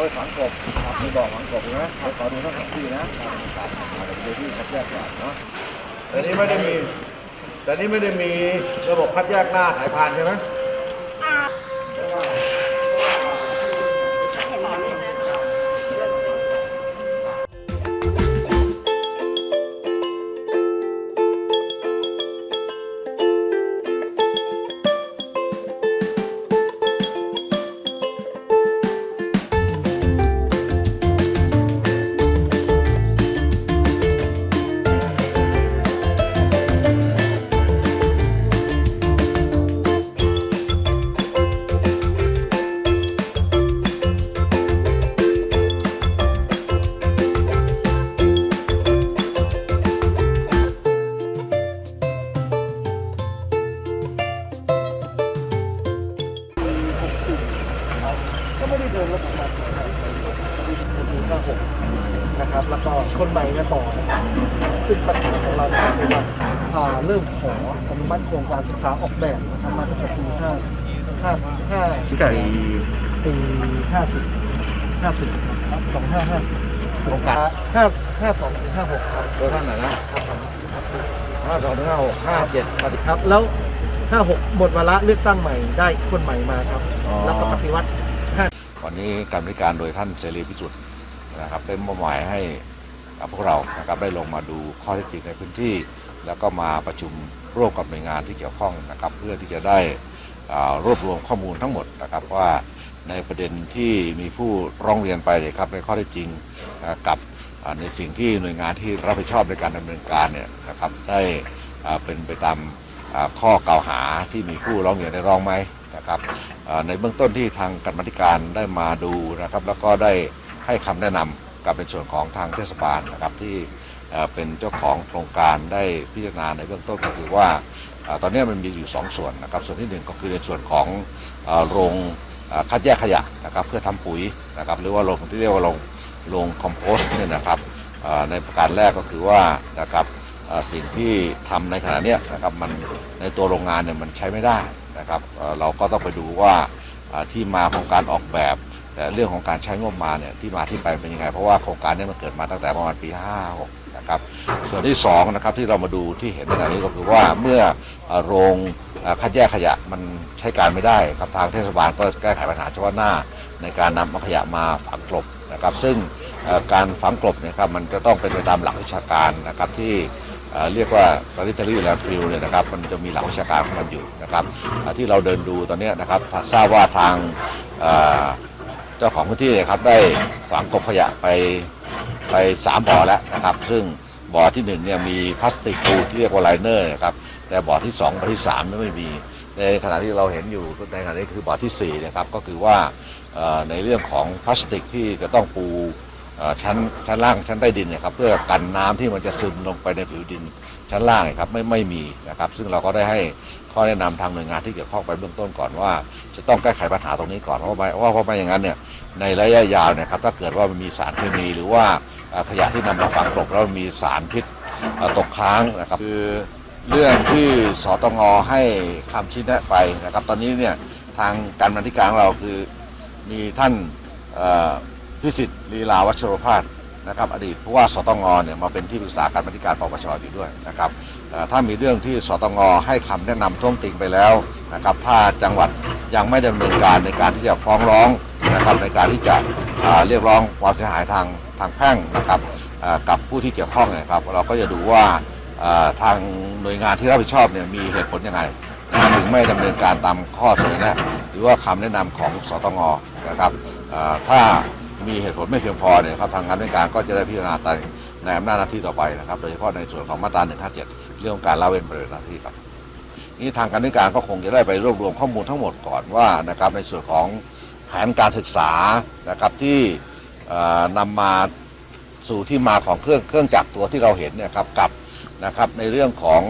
เอาไปฝังกบครับมีบ่อฝังกบนะขอดูทั้งสองที่นะอาจจะดูที่คัดแยกก่อนเนาะแต่นี้ไม่ได้มี แต่นี้ไม่ได้มีระบบคัดแยกหน้าสายพานใช่ไหม นะครับ แล้วก็คนใหม่มาต่อนะครับซึ่งปัญหาของเราคือว่าอ่าเริ่มขออนุมัติโครงการศึกษาออกแบบนะครับมาตั้งแต่ปีห้าห้าห้าไก่ปีห้าสิบห้าสิบสองห้าห้าโครงการห้าห้าสองถึงห้าหกครับ ตัวท่านไหนนะห้าสองถึงห้าหกห้าเจ็ดปฏิครับ แล้วห้าหกหมดวาระเลือกตั้งใหม่ได้คนใหม่มาครับ แล้วก็ปฏิวัติ วันนี้การบริการโดยท่านเสรีพิสุทธิ์ นะครับได้มอบหมายให้พวกเรานะครับได้ลงมาดูข้อเท็จจริงในพื้นที่ แล้วก็มาประชุมร่วมกับหน่วยงานที่เกี่ยวข้องนะครับเพื่อที่จะได้รวบรวมข้อมูลทั้งหมดนะครับว่าในประเด็นที่มีผู้ร้องเรียนไปเนี่ยครับในข้อเท็จจริงกับในสิ่งที่หน่วยงานที่รับผิดชอบในการดำเนินการเนี่ยนะครับได้เป็นไปตามข้อกล่าวหาที่มีผู้ร้องเรียนได้ร้องไหมนะครับในเบื้องต้นที่ทางกรรมธิการได้มาดูนะครับ แล้วก็ได้ ให้คำแนะนำกับเป็นส่วนของทางเทศบาลนะครับที่เป็นเจ้าของโครงการได้พิจารณาในเบื้องต้นก็คือว่าตอนนี้มันมีอยู่ 2 ส่วนนะครับส่วนที่หนึ่งก็คือในส่วนของโรงคัดแยกขยะนะครับเพื่อทำปุ๋ยนะครับหรือว่าโรงที่เรียกว่าโรงโรงคอมโพสต์เนี่ยนะครับในประการแรกก็คือว่านะครับสิ่งที่ทำในขณะนี้นะครับมันในตัวโรงงานเนี่ยมันใช้ไม่ได้นะครับเราก็ต้องไปดูว่าที่มาของการออกแบบ แต่เรื่องของการใช้งบมาเนี่ยที่มาที่ไปเป็นยังไง เพราะว่าโครงการนี้มันเกิดมาตั้งแต่ประมาณปี 56 นะครับ ส่วนที่2นะครับที่เรามาดูที่เห็นในขณะนี้ก็คือว่าเมื่อโรงคัดแยกขยะมันใช้การไม่ได้ครับทางเทศบาลก็แก้ไขปัญหาเฉพาะหน้า ในการนำขยะมาฝังกลบนะครับ ซึ่งการฝังกลบเนี่ยครับมันจะต้องเป็นไปตามหลักวิชาการนะครับที่เรียกว่า sanitary landfill เนี่ยนะครับมันจะมีหลักวิชาการของมันอยู่นะครับที่เราเดินดูตอนนี้นะครับทราบว่าทาง เจ้าของพื้นที่เนยครับได้ฝังกบขยะไปไปสามบ่อแล้วนะครับ ซึ่งบ่อที่หนึ่งเนี่ยมีพลาสติกปูที่เรียกว่าไลเนอร์นะครับแต่บ่อที่สองบ่อที่สามไม่มี ในขณะที่เราเห็นอยู่ในขณะนี้คือบ่อที่สี่นะครับก็คือว่าในเรื่องของพลาสติกที่จะต้องปู ชั้นชั้นล่างชั้นใต้ดินเนี่ยครับเพื่อกันน้ำที่มันจะซึมลงไปในผิวดินชั้นล่างครับไม่ไม่มีนะครับ ซึ่งเราก็ได้ให้ข้อแนะนำทางหน่วยงานที่เกี่ยวข้องไปเบื้องต้นก่อนว่า จะต้องแก้ไขปัญหาตรงนี้ก่อนเพราะว่าไม่ว่าเพราะไม่อย่างนั้นเนี่ยในระยะยาวเนี่ยครับถ้าเกิดว่ามันมีสารเคมีหรือว่าขยะที่นำมาฝังกลบแล้วมีสารพิษตกค้างนะครับคือเรื่องที่สตงให้คำชี้แนะไปนะครับ ตอนนี้เนี่ยทางการบันทิการของเราคือมีท่านอ พิสิทธิ์ลีลาวัชโรพาสนะครับอดีตผู้ว่าสตงเนี่ยมาเป็นที่ปรึกษาการบริการปปชอยู่ด้วยนะครับถ้ามีเรื่องที่สตงให้คำแนะนำท้วงติงไปแล้วนะครับถ้าจังหวัดยังไม่ดำเนินการในการที่จะฟ้องร้องนะครับในการที่จะเรียกร้องความเสียหายทางทางแพ่งนะครับกับผู้ที่เกี่ยวข้องเนยครับเราก็จะดูว่าทางหน่วยงานที่รับผิดชอบเนี่ยมีเหตุผลยังไงถึงไม่ดำเนินการตามข้อเสนอแนะหรือว่าคำแนะนำของสตงนะครับถ้า มีเหตุผลไม่เพียงพอเนี่ยครับทางการดำเนิการก็จะได้พิจารณาในในอำนาจหน้าที่ต่อไปนะครับ โดยเฉพาะในส่วนของมาตรา 157 เรื่องการละเว้นปฏิบัติหน้าที่ครับนี่ทางการดำเนิการก็คงจะได้ไปรวบรวมข้อมูลทั้งหมดก่อนว่านะครับในส่วนของแผนการศึกษานะครับที่เอ่อนำมาสู่ที่มาของเครื่องเครื่องจักรตัวที่เราเห็นเนี่ยครับกับนะครับในเรื่องของ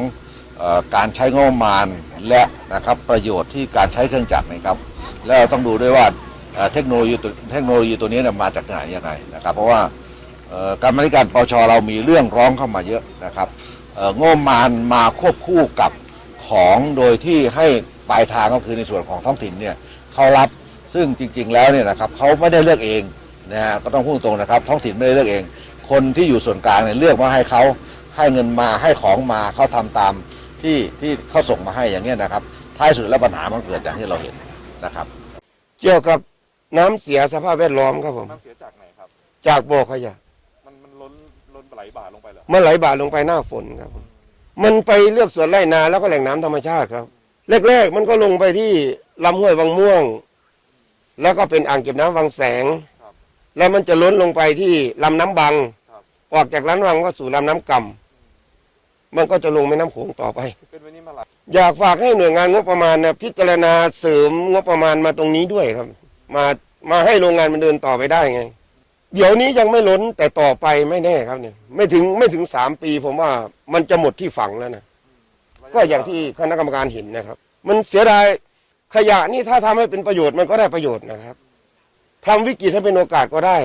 อการใช้งบประมาณและนะครับประโยชน์ที่การใช้เครื่องจักรนะครับ แล้วต้องดูด้วยว่า เทคโนโลยีตัวเทคโนโลยีตัวนี้นมาจากไหนยังไงนะครับ เพราะว่าการบริการปชเรามีเรื่องร้องเข้ามาเยอะนะครับเอ่องบมาณมาควบคู่กับของโดยที่ให้ปลายทางก็คือในส่วนของท้องถิ่นเนี่ยเขารับซึ่งจริง ๆ แล้วเนี่ยนะครับเขาไม่ได้เลือกเองนะฮะก็ต้องพูดตรงนะครับ ท้องถิ่นไม่ได้เลือกเอง คนที่อยู่ส่วนกลางเนี่ยเลือกมาให้เขาให้เงินมาให้ของมาเขาทำตามที่ที่เขาส่งมาให้อย่างเงี้ยนะครับท้ายสุดแล้วปัญหามันเกิดอย่างที่เราเห็นนะครับ เกี่ยวกับ น้ำเสียสภาพแวดล้อมครับผม น้ำเสียจากไหนครับ จากบ่อขยะ มันมันล้นล้นไหลบ่าลงไปเหรอมันไหลบ่าลงไปหน้าฝนครับผมมันไปเลือกสวนไร่นาแล้วก็แหล่งน้ำธรรมชาติครับ แรกๆ มันก็ลงไปที่ลำห้วยวังม่วง แล้วก็เป็นอ่างเก็บน้ำวังแสงแล้วมันจะล้นลงไปที่ลำน้ำบังออกจากลำน้ำบังก็สู่ลำน้ำกำมันก็จะลงแม่น้ำโขงต่อไป เป็นวันนี้มาหลายอยากฝากให้หน่วยงานงบประมาณนะพิจารณาเสริมงบประมาณมาตรงนี้ด้วยครับ มามาให้โรงงานมันเดินต่อไปได้ไง เดี๋ยวนี้ยังไม่ล้นแต่ต่อไปไม่แน่ครับเนี่ย ไม่ถึงไม่ถึงสามปี ผมว่ามันจะหมดที่ฝังแล้วนะก็อย่างที่คณะกรรมการเห็นนะครับ มันเสียดายขยะนี่ถ้าทำให้เป็นประโยชน์มันก็ได้ประโยชน์นะครับทำวิกฤตให้เป็นโอกาสก็ได้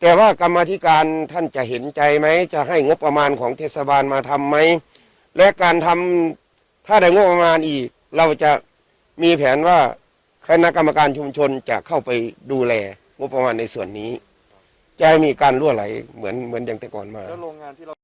แต่ว่ากรรมธิการท่านจะเห็นใจไหมจะให้งบประมาณของเทศบาลมาทำไหมและการทำถ้าได้งบประมาณอีก เราจะมีแผนว่า คณะกรรมการชุมชนจะเข้าไปดูแลงบประมาณในส่วนนี้ จะให้มีการรั่วไหลเหมือนเหมือนอย่างแต่ก่อนมา แล้วโรงงานที่เรา